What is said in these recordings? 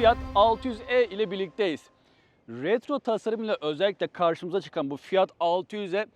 Fiat 600e ile birlikteyiz. Retro tasarımıyla özellikle karşımıza çıkan bu Fiat 600'e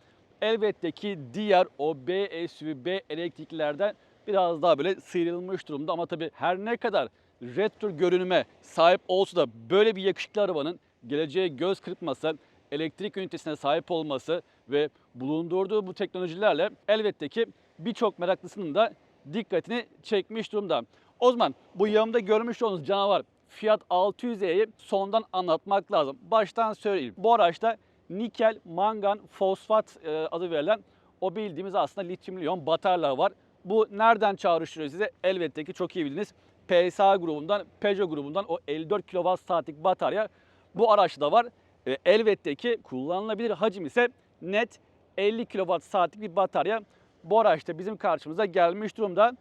elbette ki diğer o B SUV, elektriklilerden biraz daha böyle sıyrılmış durumda. Ama tabii her ne kadar retro görünüme sahip olsa da böyle bir yakışıklı arabanın geleceğe göz kırpması, elektrik ünitesine sahip olması ve bulundurduğu bu teknolojilerle elbette ki birçok meraklısının da dikkatini çekmiş durumda. O zaman bu yanımda görmüş olduğunuz canavar Fiat 600e'yi sondan anlatmak lazım. Baştan söyleyeyim. Bu araçta nikel, mangan, fosfat e, adı verilen o bildiğimiz aslında lityum iyon bataryalar var. Bu nereden çağrıştırıyor size? Elbette ki çok iyi bildiniz. PSA grubundan, Peugeot grubundan o 54 kWh saatlik batarya bu araçta var. E, elbette ki kullanılabilir hacim ise net 50 kWh saatlik bir batarya bu araçta bizim karşımıza gelmiş durumda.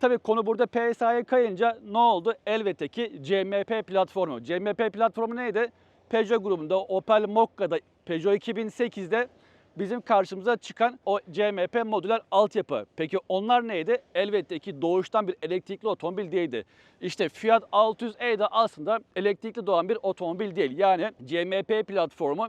Tabii konu burada PSA'ya kayınca ne oldu? Elbette ki CMP platformu. CMP platformu neydi? Peugeot grubunda Opel Mokka'da Peugeot 2008'de bizim karşımıza çıkan o CMP modüler altyapı. Peki onlar neydi? Elbette ki doğuştan bir elektrikli otomobil değildi. İşte Fiat 600e de aslında elektrikli doğan bir otomobil değil. Yani CMP platformu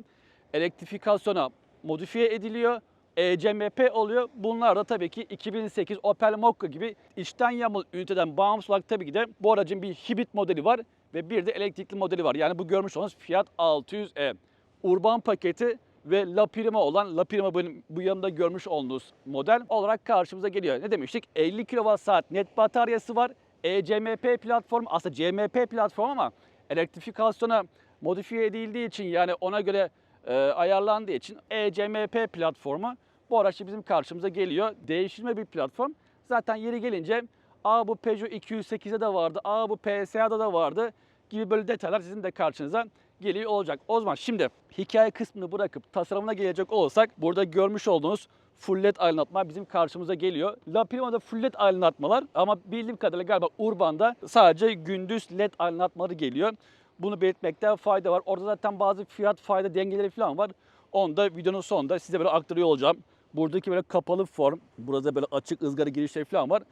elektrifikasyona modifiye ediliyor. ECMP oluyor. Bunlar da tabii ki 2008 Opel Mokka gibi içten yanmalı üniteden bağımsız olarak tabii ki de bu aracın bir hibrit modeli var ve bir de elektrikli modeli var. Yani bu görmüş olduğunuz Fiat 600e. Urban paketi ve La Prima olan La Prima benim bu yanımda görmüş olduğunuz model olarak karşımıza geliyor. Ne demiştik? 50 kWh net bataryası var. ECMP platform aslında CMP platform ama elektrifikasyona modifiye edildiği için yani ona göre e, ayarlandığı için ECMP platformu bu araçta bizim karşımıza geliyor. Değiştirme bir platform. Zaten yeri gelince aa bu Peugeot 208'de de vardı, aa bu PSA'da da vardı gibi böyle detaylar sizin de karşınıza geliyor olacak. O zaman şimdi hikaye kısmını bırakıp tasarımına gelecek olursak burada görmüş olduğunuz full led aydınlatma bizim karşımıza geliyor. La Prima'da full led aydınlatmalar ama bildiğim kadarıyla galiba Urban'da sadece gündüz led aydınlatmaları geliyor. Bunu belirtmekte fayda var. Orada zaten bazı fiyat fayda dengeleri falan var. Onu da videonun sonunda size böyle aktarıyor olacağım. Buradaki böyle kapalı form, burada böyle açık ızgara girişleri falan var.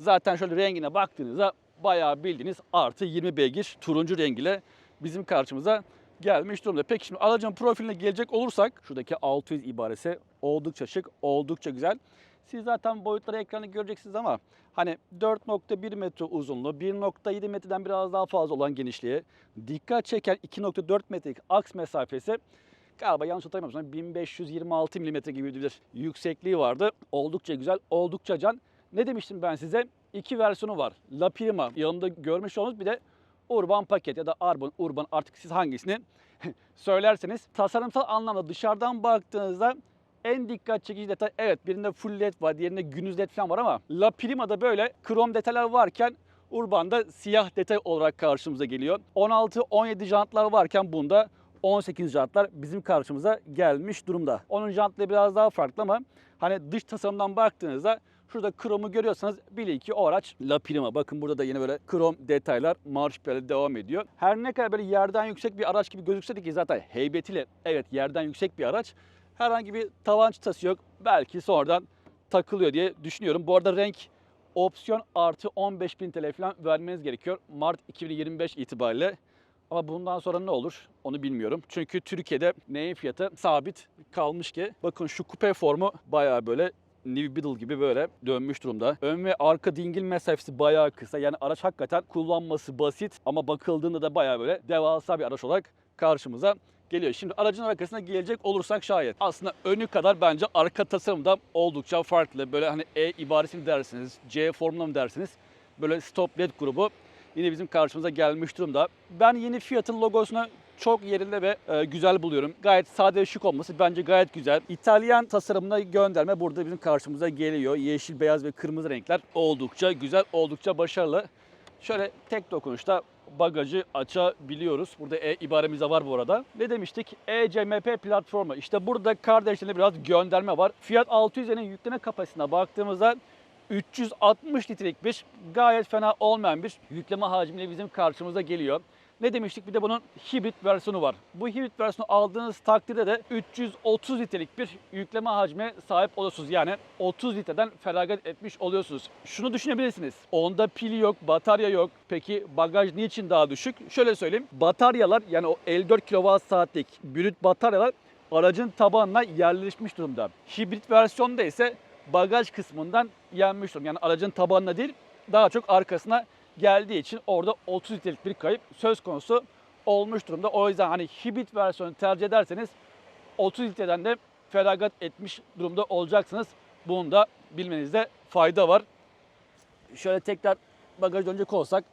Zaten şöyle rengine baktığınızda bayağı bildiğiniz artı 20 beygir turuncu rengiyle bizim karşımıza gelmiş durumda. Peki şimdi aracın profiline gelecek olursak şuradaki 600 ibaresi oldukça şık, oldukça güzel. Siz zaten boyutları ekranda göreceksiniz ama hani 4.1 metre uzunluğu, 1.7 metreden biraz daha fazla olan genişliği, dikkat çeken 2.4 metrelik aks mesafesi galiba yanlış hatırlamıyorsam 1526 mm gibi bir yüksekliği vardı. Oldukça güzel, oldukça can. Ne demiştim ben size? İki versiyonu var. La Prima yanımda görmüş olduğunuz bir de Urban paket ya da Urban, Urban artık siz hangisini söylerseniz. Tasarımsal anlamda dışarıdan baktığınızda en dikkat çekici detay evet birinde full led var, diğerinde gündüz led falan var ama La Prima'da böyle krom detaylar varken Urban'da siyah detay olarak karşımıza geliyor. 16-17 jantlar varken bunda 18 jantlar bizim karşımıza gelmiş durumda. Onun jantları biraz daha farklı ama hani dış tasarımdan baktığınızda şurada kromu görüyorsanız bilin ki o araç La Prima. Bakın burada da yine böyle krom detaylar marş böyle devam ediyor. Her ne kadar böyle yerden yüksek bir araç gibi gözükse de ki zaten heybetiyle evet yerden yüksek bir araç. Herhangi bir tavan çıtası yok. Belki sonradan takılıyor diye düşünüyorum. Bu arada renk opsiyon artı 15.000 TL falan vermeniz gerekiyor. Mart 2025 itibariyle. Ama bundan sonra ne olur onu bilmiyorum. Çünkü Türkiye'de neyin fiyatı sabit kalmış ki. Bakın şu kupe formu bayağı böyle New Beetle gibi böyle dönmüş durumda. Ön ve arka dingil mesafesi bayağı kısa. Yani araç hakikaten kullanması basit ama bakıldığında da bayağı böyle devasa bir araç olarak karşımıza geliyor. Şimdi aracın arkasına gelecek olursak şayet aslında önü kadar bence arka tasarımda oldukça farklı. Böyle hani E ibaresi mi dersiniz, C formuna mı dersiniz? Böyle stop led grubu yine bizim karşımıza gelmiş durumda. Ben yeni Fiat'ın logosunu çok yerinde ve e, güzel buluyorum. Gayet sade ve şık olması bence gayet güzel. İtalyan tasarımına gönderme burada bizim karşımıza geliyor. Yeşil, beyaz ve kırmızı renkler oldukça güzel, oldukça başarılı. Şöyle tek dokunuşta bagajı açabiliyoruz. Burada E ibaremiz de var bu arada. Ne demiştik? ECMP platformu. İşte burada kardeşlerine biraz gönderme var. Fiat 600'lerin yükleme kapasitesine baktığımızda 360 litrelik bir gayet fena olmayan bir yükleme hacmiyle bizim karşımıza geliyor. Ne demiştik? Bir de bunun hibrit versiyonu var. Bu hibrit versiyonu aldığınız takdirde de 330 litrelik bir yükleme hacme sahip oluyorsunuz. Yani 30 litreden feragat etmiş oluyorsunuz. Şunu düşünebilirsiniz. Onda pil yok, batarya yok. Peki bagaj niçin daha düşük? Şöyle söyleyeyim. Bataryalar yani o 54 kWh'lik brüt bataryalar aracın tabanına yerleşmiş durumda. Hibrit versiyonda ise bagaj kısmından yenmiş durumda. Yani aracın tabanına değil daha çok arkasına geldiği için orada 30 litrelik bir kayıp söz konusu olmuş durumda. O yüzden hani hibrit versiyonu tercih ederseniz 30 litreden de feragat etmiş durumda olacaksınız. Bunu da bilmenizde fayda var. Şöyle tekrar bagaj dönecek olsak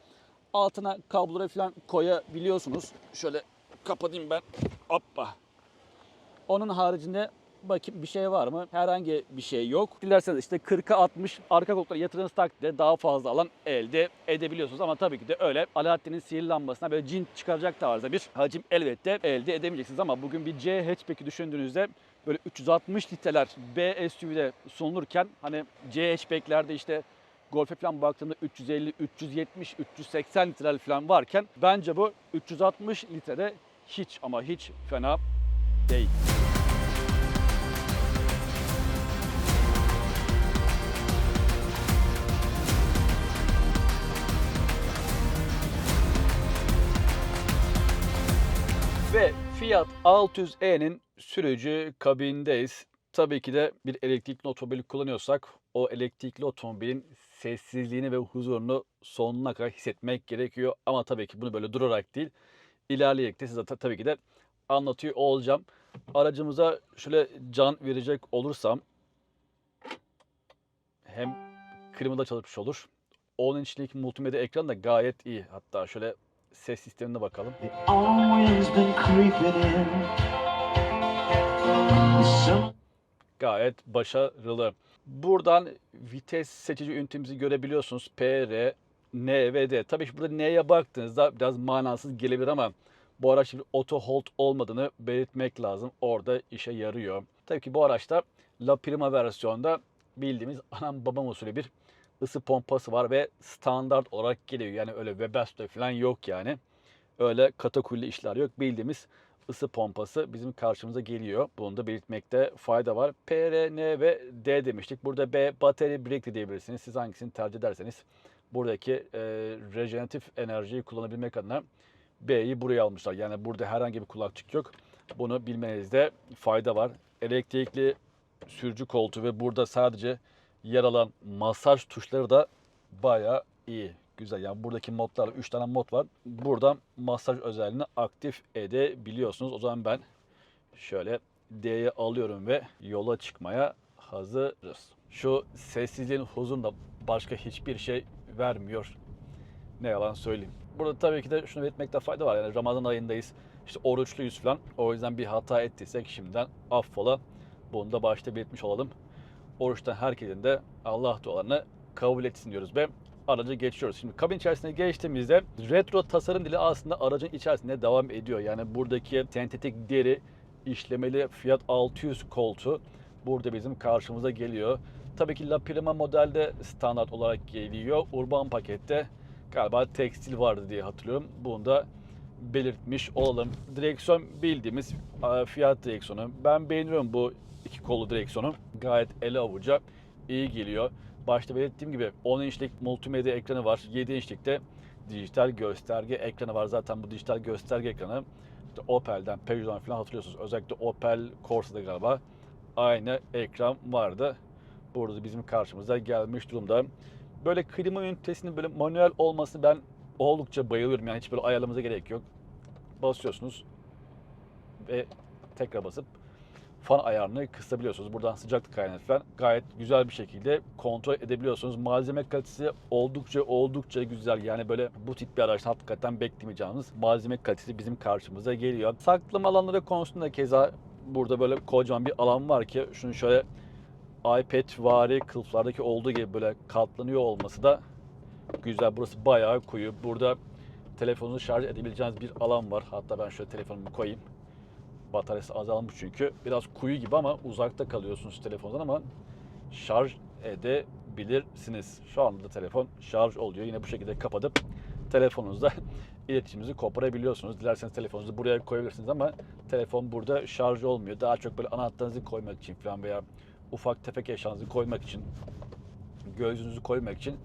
altına kabloları falan koyabiliyorsunuz. Şöyle kapatayım ben. Hoppa. Onun haricinde bakayım bir şey var mı? Herhangi bir şey yok. Dilerseniz işte 40'a 60 arka koltuklara yatırdığınız takdirde daha fazla alan elde edebiliyorsunuz. Ama tabii ki de öyle Alaaddin'in sihirli lambasına böyle cin çıkaracak tarzda bir hacim elbette elde edemeyeceksiniz. Ama bugün bir C hatchback'i düşündüğünüzde böyle 360 litreler B SUV'de sunulurken hani C hatchback'lerde işte Golf'e falan baktığımda 350, 370, 380 litreler falan varken bence bu 360 litrede hiç ama hiç fena değil. Fiat 600e'nin sürücü kabindeyiz. Tabii ki de bir elektrikli otomobil kullanıyorsak o elektrikli otomobilin sessizliğini ve huzurunu sonuna kadar hissetmek gerekiyor. Ama tabii ki bunu böyle durarak değil, ilerleyerek de size ta- tabii ki de anlatıyor olacağım. Aracımıza şöyle can verecek olursam hem klimada çalışmış olur. 10 inçlik multimedya ekran da gayet iyi. Hatta şöyle ses sistemine bakalım. gayet başarılı. Buradan vites seçici ünitemizi görebiliyorsunuz. P, R, N ve D. Tabii ki burada N'ye baktığınızda biraz manasız gelebilir ama bu araç bir auto hold olmadığını belirtmek lazım. Orada işe yarıyor. Tabii ki bu araçta La Prima versiyonda bildiğimiz anam babam usulü bir ısı pompası var ve standart olarak geliyor. Yani öyle Webasto falan yok yani. Öyle katakulli işler yok. Bildiğimiz ısı pompası bizim karşımıza geliyor. Bunu da belirtmekte fayda var. P, R, N ve D demiştik. Burada B battery break diyebilirsiniz. Siz hangisini tercih ederseniz buradaki e, rejeneratif enerjiyi kullanabilmek adına B'yi buraya almışlar. Yani burada herhangi bir kulakçık yok. Bunu bilmenizde fayda var. Elektrikli sürücü koltuğu ve burada sadece yer alan masaj tuşları da bayağı iyi. Güzel yani buradaki modlar 3 tane mod var. Buradan masaj özelliğini aktif edebiliyorsunuz. O zaman ben şöyle D'ye alıyorum ve yola çıkmaya hazırız. Şu sessizliğin huzurunda başka hiçbir şey vermiyor. Ne yalan söyleyeyim. Burada tabii ki de şunu belirtmekte fayda var. Yani Ramazan ayındayız. İşte oruçluyuz falan. O yüzden bir hata ettiysek şimdiden affola. Bunu da başta belirtmiş olalım. Oruçtan herkesin de Allah dualarını kabul etsin diyoruz ve araca geçiyoruz. Şimdi kabin içerisine geçtiğimizde retro tasarım dili aslında aracın içerisinde devam ediyor. Yani buradaki sentetik deri işlemeli Fiat 600 koltuğu burada bizim karşımıza geliyor. Tabii ki La Prima modelde standart olarak geliyor. Urban pakette galiba tekstil vardı diye hatırlıyorum. Bunu da belirtmiş olalım. Direksiyon bildiğimiz e, Fiat direksiyonu. Ben beğeniyorum bu iki kollu direksiyonu. Gayet ele avuca iyi geliyor. Başta belirttiğim gibi 10 inçlik multimedya ekranı var. 7 inçlikte dijital gösterge ekranı var. Zaten bu dijital gösterge ekranı işte Opel'den, Peugeot'dan falan hatırlıyorsunuz. Özellikle Opel Corsa'da galiba aynı ekran vardı. Burada da bizim karşımıza gelmiş durumda. Böyle klima ünitesinin böyle manuel olması ben oldukça bayılıyorum. Yani hiç böyle ayarlamamıza gerek yok. Basıyorsunuz ve tekrar basıp fan ayarını kısabiliyorsunuz. Buradan sıcaklık kaynağını falan gayet güzel bir şekilde kontrol edebiliyorsunuz. Malzeme kalitesi oldukça oldukça güzel. Yani böyle bu tip bir araçtan hakikaten beklemeyeceğiniz malzeme kalitesi bizim karşımıza geliyor. Saklama alanları konusunda keza burada böyle kocaman bir alan var ki şunu şöyle iPad vari kılıflardaki olduğu gibi böyle katlanıyor olması da güzel. Burası bayağı koyu. Burada telefonunuzu şarj edebileceğiniz bir alan var. Hatta ben şöyle telefonumu koyayım. Bataryası azalmış çünkü. Biraz kuyu gibi ama uzakta kalıyorsunuz telefondan ama şarj edebilirsiniz. Şu anda da telefon şarj oluyor. Yine bu şekilde kapatıp telefonunuzda iletişimimizi koparabiliyorsunuz. Dilerseniz telefonunuzu buraya koyabilirsiniz ama telefon burada şarj olmuyor. Daha çok böyle anahtarınızı koymak için falan veya ufak tefek eşyanızı koymak için, gözünüzü koymak için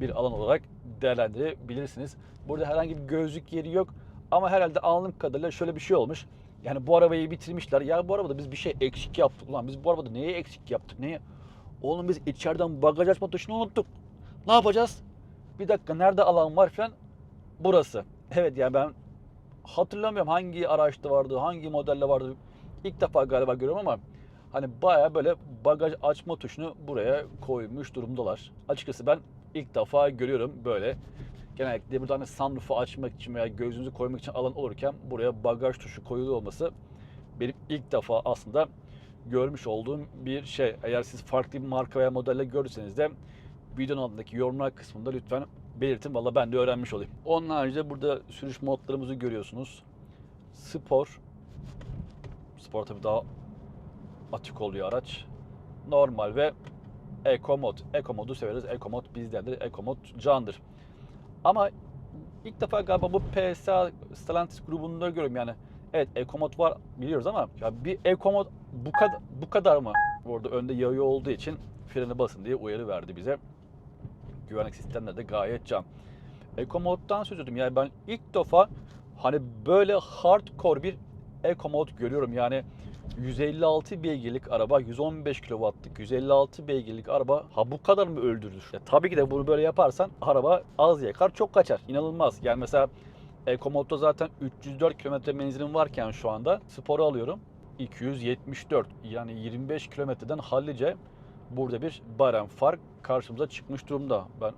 bir alan olarak değerlendirebilirsiniz. Burada herhangi bir gözlük yeri yok ama herhalde anladığım kadarıyla şöyle bir şey olmuş. Yani bu arabayı bitirmişler. Ya bu arabada biz bir şey eksik yaptık. Ulan biz bu arabada neye eksik yaptık? Neye? Oğlum biz içeriden bagaj açma tuşunu unuttuk. Ne yapacağız? Bir dakika nerede alan var falan? Burası. Evet yani ben hatırlamıyorum hangi araçta vardı, hangi modelde vardı. İlk defa galiba görüyorum ama hani baya böyle bagaj açma tuşunu buraya koymuş durumdalar. Açıkçası ben ilk defa görüyorum böyle. Genellikle burada hani sunroof'u açmak için veya gözünüzü koymak için alan olurken buraya bagaj tuşu koyuluyor olması benim ilk defa aslında görmüş olduğum bir şey. Eğer siz farklı bir marka veya modelle görürseniz de videonun altındaki yorumlar kısmında lütfen belirtin. Valla ben de öğrenmiş olayım. Onun haricinde burada sürüş modlarımızı görüyorsunuz. Spor. Spor tabii daha atik oluyor araç. Normal ve Eco mod. Eco modu severiz. Eco mod bizdendir. Eco mod candır. Ama ilk defa galiba bu PSA Stellantis grubunda görüyorum yani. Evet Eco mod var biliyoruz ama ya bir Eco mod bu kadar bu kadar mı? Orada önde yağıyor olduğu için freni basın diye uyarı verdi bize. Güvenlik sistemleri de gayet can. Eco moddan söz ediyordum. Yani ben ilk defa hani böyle hardcore bir Eco mod görüyorum. Yani 156 beygirlik araba, 115 kW'lık 156 beygirlik araba ha bu kadar mı öldürür? Ya tabii ki de bunu böyle yaparsan araba az yakar çok kaçar. İnanılmaz. Yani mesela EcoMode'da zaten 304 km menzilim varken şu anda sporu alıyorum. 274 yani 25 kilometreden hallice burada bir barem fark karşımıza çıkmış durumda. Ben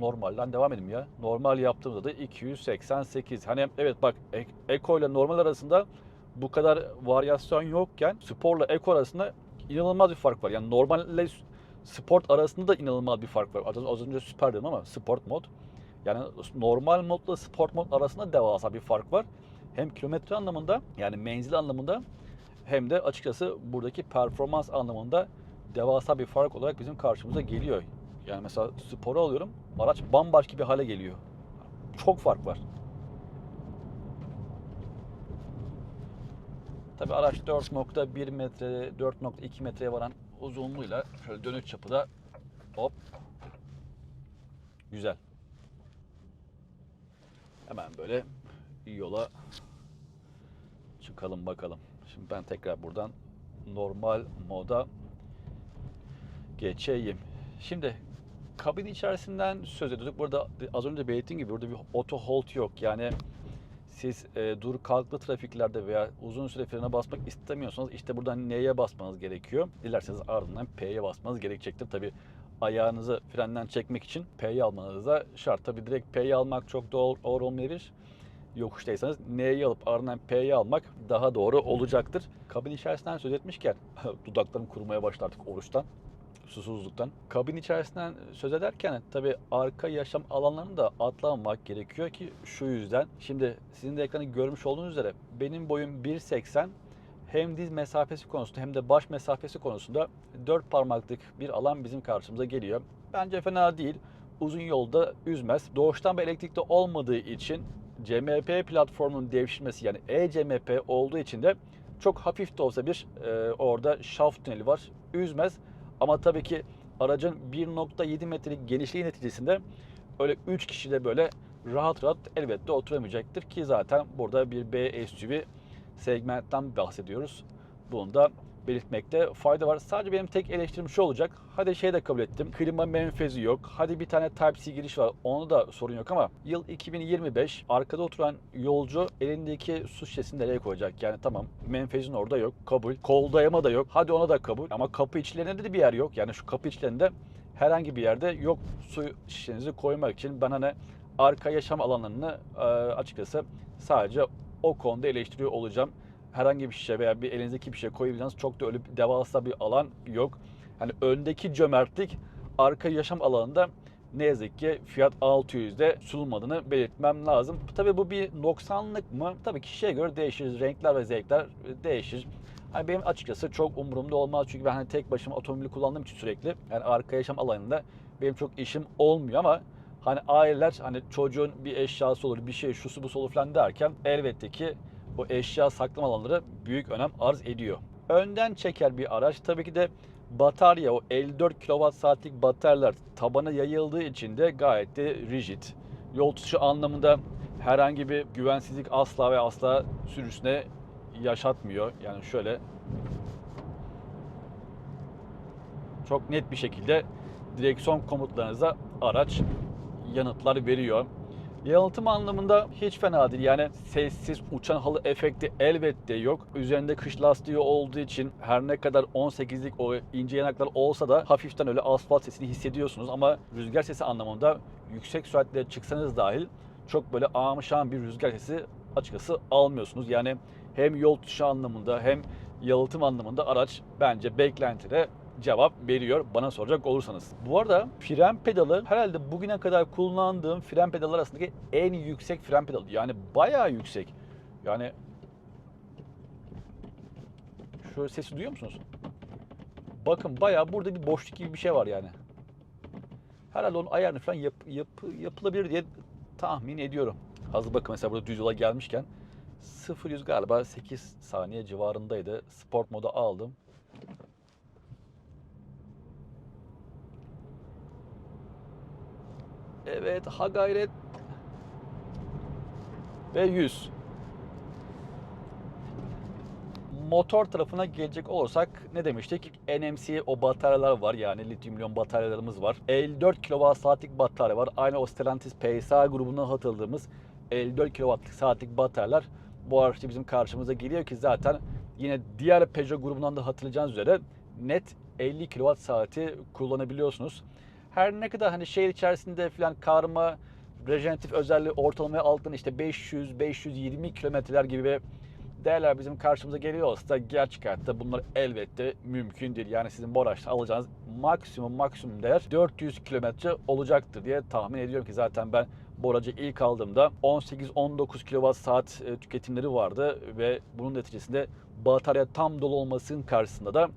normalden devam edeyim ya. Normal yaptığımda da 288. Hani evet bak E- Eco ile normal arasında bu kadar varyasyon yokken sporla Eco arasında inanılmaz bir fark var. Yani normalle sport arasında da inanılmaz bir fark var. Az önce süper dedim ama sport mod. Yani normal modla sport mod arasında devasa bir fark var. Hem kilometre anlamında yani menzil anlamında hem de açıkçası buradaki performans anlamında devasa bir fark olarak bizim karşımıza geliyor. Yani mesela sporu alıyorum araç bambaşka bir hale geliyor. Çok fark var. Tabi araç 4.1 metre, 4.2 metreye varan uzunluğuyla şöyle dönüş çapı da hop güzel. Hemen böyle yola çıkalım bakalım. Şimdi ben tekrar buradan normal moda geçeyim. Şimdi kabin içerisinden söz ediyorduk. Burada az önce belirttiğim gibi burada bir auto hold yok. Yani siz e, dur kalklı trafiklerde veya uzun süre frene basmak istemiyorsanız işte buradan N'ye basmanız gerekiyor. Dilerseniz ardından P'ye basmanız gerekecektir. Tabi ayağınızı frenden çekmek için P'yi almanız da şart. Tabi direkt P'yi almak çok doğru, doğru olmayabilir. Yokuştaysanız N'yi alıp ardından P'yi almak daha doğru olacaktır. Kabin içerisinden söz etmişken dudaklarım kurumaya başladı artık oruçtan susuzluktan. Kabin içerisinden söz ederken tabi arka yaşam alanlarını da atlamamak gerekiyor ki şu yüzden. Şimdi sizin de ekranı görmüş olduğunuz üzere benim boyum 1.80 hem diz mesafesi konusunda hem de baş mesafesi konusunda 4 parmaklık bir alan bizim karşımıza geliyor. Bence fena değil. Uzun yolda üzmez. Doğuştan bir elektrikli olmadığı için CMP platformunun devşirmesi yani eCMP olduğu için de çok hafif de olsa bir e, orada şaft tüneli var. Üzmez. Ama tabii ki aracın 1.7 metrelik genişliği neticesinde öyle 3 kişi de böyle rahat rahat elbette oturamayacaktır ki zaten burada bir B SUV segmentten bahsediyoruz. Bunu da belirtmekte fayda var. Sadece benim tek eleştirim şu olacak. Hadi şey de kabul ettim. Klima menfezi yok. Hadi bir tane Type-C giriş var. Onu da sorun yok ama yıl 2025 arkada oturan yolcu elindeki su şişesini nereye koyacak? Yani tamam menfezin orada yok. Kabul. Kol dayama da yok. Hadi ona da kabul. Ama kapı içlerinde de bir yer yok. Yani şu kapı içlerinde herhangi bir yerde yok su şişenizi koymak için ben hani arka yaşam alanlarını açıkçası sadece o konuda eleştiriyor olacağım herhangi bir şişe veya bir elinizdeki bir şey koyabileceğiniz çok da öyle bir devasa bir alan yok. Hani öndeki cömertlik arka yaşam alanında ne yazık ki Fiat 600'de sunulmadığını belirtmem lazım. Tabii bu bir noksanlık mı? Tabii kişiye göre değişir. Renkler ve zevkler değişir. Hani benim açıkçası çok umurumda olmaz çünkü ben hani tek başıma otomobili kullandığım için sürekli yani arka yaşam alanında benim çok işim olmuyor ama Hani aileler hani çocuğun bir eşyası olur, bir şey şusu busu olur falan derken elbette ki bu eşya saklama alanları büyük önem arz ediyor. Önden çeker bir araç. Tabii ki de batarya o 54 kWh bataryalar tabana yayıldığı için de gayet de rigid. Yol tutuşu anlamında herhangi bir güvensizlik asla ve asla sürücüsüne yaşatmıyor. Yani şöyle çok net bir şekilde direksiyon komutlarınıza araç yanıtlar veriyor. Yalıtım anlamında hiç fena değil. Yani sessiz uçan halı efekti elbette yok. Üzerinde kış lastiği olduğu için her ne kadar 18'lik o ince yanaklar olsa da hafiften öyle asfalt sesini hissediyorsunuz. Ama rüzgar sesi anlamında yüksek süratle çıksanız dahil çok böyle ağmışan bir rüzgar sesi açıkçası almıyorsunuz. Yani hem yol tutuşu anlamında hem yalıtım anlamında araç bence beklentide cevap veriyor bana soracak olursanız. Bu arada fren pedalı herhalde bugüne kadar kullandığım fren pedalı arasındaki en yüksek fren pedalı. Yani bayağı yüksek. Yani şu sesi duyuyor musunuz? Bakın bayağı burada bir boşluk gibi bir şey var yani. Herhalde onun ayarını falan yap, yap- yapılabilir diye tahmin ediyorum. Hazır bakın mesela burada düz yola gelmişken 0-100 galiba 8 saniye civarındaydı. Sport moda aldım. Evet ha gayret. Ve 100. Motor tarafına gelecek olursak ne demiştik? NMC o bataryalar var yani lityum iyon bataryalarımız var. 54 kWh saatlik batarya var. Aynı o Stellantis PSA grubundan hatırladığımız 54 kWh saatlik bataryalar bu araçta bizim karşımıza geliyor ki zaten yine diğer Peugeot grubundan da hatırlayacağınız üzere net 50 kWh saati kullanabiliyorsunuz. Her ne kadar hani şehir içerisinde falan karma rejeneratif özelliği ortalamaya alttan işte 500-520 kilometreler gibi değerler bizim karşımıza geliyor olsa gerçek hayatta bunlar elbette mümkün değil. Yani sizin bu araçta alacağınız maksimum maksimum değer 400 kilometre olacaktır diye tahmin ediyorum ki zaten ben bu aracı ilk aldığımda 18-19 kWh saat e, tüketimleri vardı ve bunun neticesinde batarya tam dolu olmasının karşısında da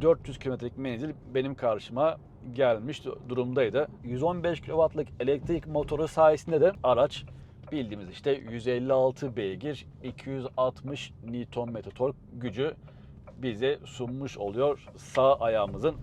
400 kilometrelik menzil benim karşıma gelmiş durumdaydı. 115 kW'lık elektrik motoru sayesinde de araç bildiğimiz işte 156 beygir, 260 Nm tork gücü bize sunmuş oluyor. Sağ ayağımızın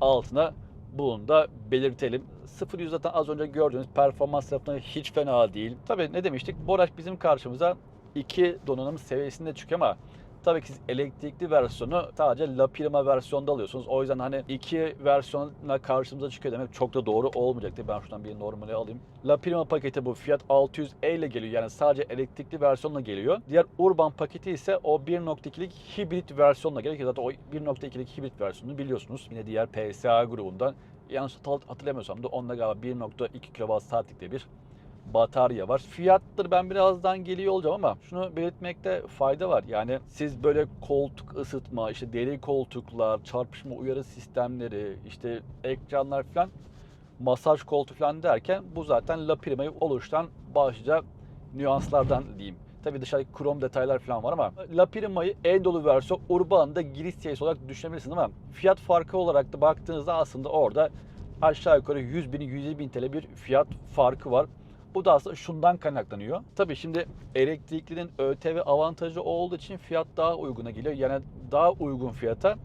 altına bunu da belirtelim. 0 zaten az önce gördüğünüz performans tarafından hiç fena değil. Tabii ne demiştik? Bu araç bizim karşımıza iki donanım seviyesinde çıkıyor ama Tabii ki elektrikli versiyonu sadece La Prima versiyonda alıyorsunuz. O yüzden hani iki versiyonla karşımıza çıkıyor demek çok da doğru olmayacaktı. Ben şuradan bir normali alayım. La Prima paketi bu Fiat 600e ile geliyor. Yani sadece elektrikli versiyonla geliyor. Diğer Urban paketi ise o 1.2'lik hibrit versiyonla geliyor zaten o 1.2'lik hibrit versiyonunu biliyorsunuz. Yine diğer PSA grubundan. Yanlış hatırlamıyorsam da onda galiba 1.2 kWh saatlikte bir batarya var. Fiyattır ben birazdan geliyor olacağım ama şunu belirtmekte fayda var. Yani siz böyle koltuk ısıtma, işte deri koltuklar, çarpışma uyarı sistemleri, işte ekranlar falan masaj koltuğu falan derken bu zaten La Prima'yı oluşturan başlıca nüanslardan diyeyim. Tabi dışarıdaki krom detaylar falan var ama La Prima'yı en dolu versiyon Urban'da giriş seviyesi olarak düşünebilirsiniz ama fiyat farkı olarak da baktığınızda aslında orada aşağı yukarı 100 bin 150 bin TL bir fiyat farkı var. Bu da aslında şundan kaynaklanıyor. Tabii şimdi elektriklinin ÖTV avantajı olduğu için fiyat daha uyguna geliyor. Yani daha uygun fiyata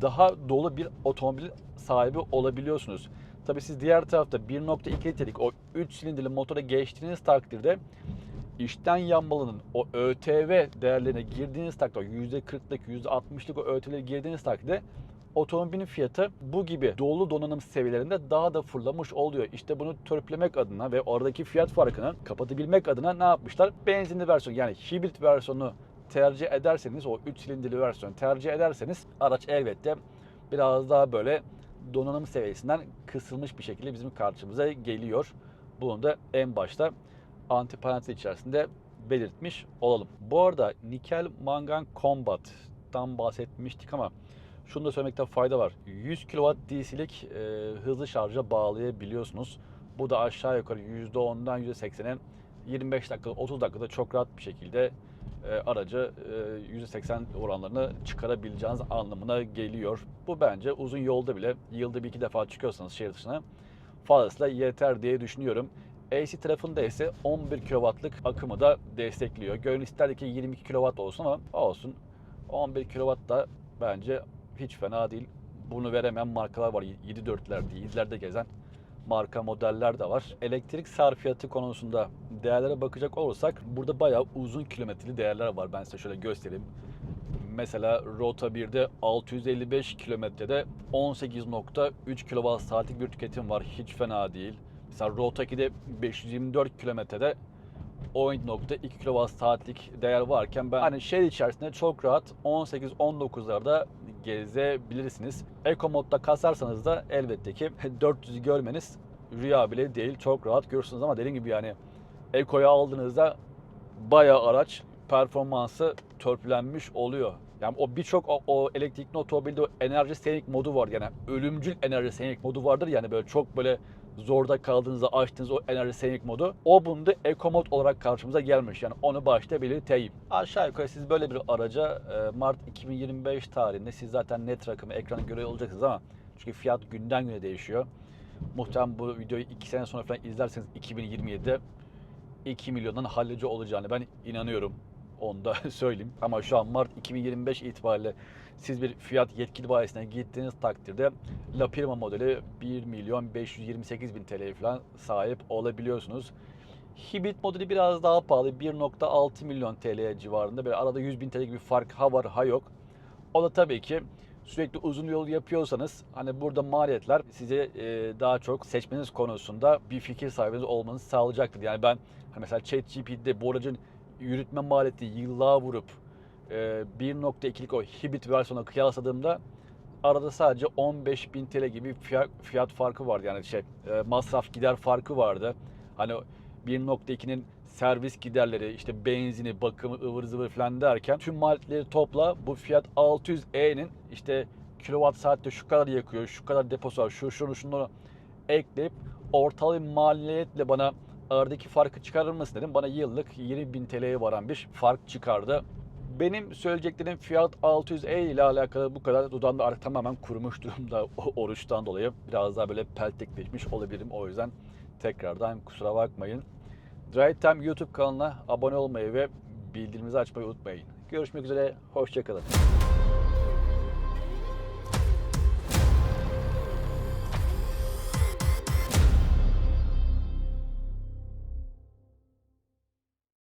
daha dolu bir otomobil sahibi olabiliyorsunuz. Tabii siz diğer tarafta 1.2 litrelik o 3 silindirli motora geçtiğiniz takdirde işten yanmalının o ÖTV değerlerine girdiğiniz takdirde %40'lık %60'lık o ÖTV'leri girdiğiniz takdirde otomobilin fiyatı bu gibi dolu donanım seviyelerinde daha da fırlamış oluyor. İşte bunu törpülemek adına ve oradaki fiyat farkını kapatabilmek adına ne yapmışlar? Benzinli versiyon yani hibrit versiyonu tercih ederseniz o 3 silindirli versiyonu tercih ederseniz araç elbette biraz daha böyle donanım seviyesinden kısılmış bir şekilde bizim karşımıza geliyor. Bunu da en başta antiparantez içerisinde belirtmiş olalım. Bu arada nikel mangan combat'tan bahsetmiştik ama şunu da söylemekte fayda var. 100 kW DC'lik e, hızlı şarja bağlayabiliyorsunuz. Bu da aşağı yukarı %10'dan %80'e 25 dakika 30 dakikada çok rahat bir şekilde e, aracı e, %80 oranlarını çıkarabileceğiniz anlamına geliyor. Bu bence uzun yolda bile yılda bir iki defa çıkıyorsanız şehir dışına fazlasıyla yeter diye düşünüyorum. AC tarafında ise 11 kW'lık akımı da destekliyor. Gönül isterdi ki 22 kW olsun ama olsun. 11 kW da bence hiç fena değil. Bunu veremeyen markalar var. 7.4'lerde, 7'lerde gezen marka modeller de var. Elektrik sarfiyatı konusunda değerlere bakacak olursak burada bayağı uzun kilometreli değerler var. Ben size şöyle göstereyim. Mesela Rota 1'de 655 kilometrede 18.3 kWh saatlik bir tüketim var. Hiç fena değil. Mesela Rota 2'de 524 kilometrede 10.2 kWh saatlik değer varken ben hani şehir içerisinde çok rahat 18-19'larda gezebilirsiniz. Eco modda kasarsanız da elbette ki 400'ü görmeniz rüya bile değil. Çok rahat görürsünüz ama dediğim gibi yani Eco'yu aldığınızda bayağı araç performansı törpülenmiş oluyor. Yani o birçok o, o elektrikli otomobilde o enerji senik modu var. Yani ölümcül enerji senik modu vardır yani böyle çok böyle zorda kaldığınızda açtığınız o enerji senik modu. O bunda Eco mod olarak karşımıza gelmiş. Yani onu başta belirteyim. Aşağı yukarı siz böyle bir araca e, Mart 2025 tarihinde siz zaten net rakamı ekrana göre olacaksınız ama çünkü fiyat günden güne değişiyor. Muhtemelen bu videoyu 2 sene sonra falan izlerseniz 2027'de 2 milyondan halledici olacağını ben inanıyorum. Onu da söyleyeyim. Ama şu an Mart 2025 itibariyle siz bir fiyat yetkili bayisine gittiğiniz takdirde La Prima modeli 1 milyon 528 bin TL falan sahip olabiliyorsunuz. Hibrit modeli biraz daha pahalı. 1.6 milyon TL civarında. Böyle arada 100 bin TL gibi fark ha var ha yok. O da tabii ki sürekli uzun yol yapıyorsanız hani burada maliyetler size e, daha çok seçmeniz konusunda bir fikir sahibiniz olmanızı sağlayacaktır. Yani ben hani mesela ChatGPT'de bu aracın yürütme maliyeti yıllığa vurup e, 1.2'lik o hibrit versiyona kıyasladığımda arada sadece 15.000 TL gibi fiyat, fiyat farkı vardı. Yani şey e, masraf gider farkı vardı. Hani 1.2'nin servis giderleri, işte benzini, bakımı, ıvır zıvır falan derken tüm maliyetleri topla bu fiyat 600E'nin işte kilowatt saatte şu kadar yakıyor, şu kadar deposu var, şu şunu şunları ekleyip ortalama maliyetle bana aradaki farkı çıkarır mısın dedim. Bana yıllık 20.000 TL'ye varan bir fark çıkardı. Benim söyleyeceklerim Fiat 600e ile alakalı bu kadar. Dudağımda artık tamamen kurumuş durumda oruçtan dolayı. Biraz daha böyle peltekleşmiş olabilirim. O yüzden tekrardan kusura bakmayın. Drive Time YouTube kanalına abone olmayı ve bildirimimizi açmayı unutmayın. Görüşmek üzere, hoşçakalın.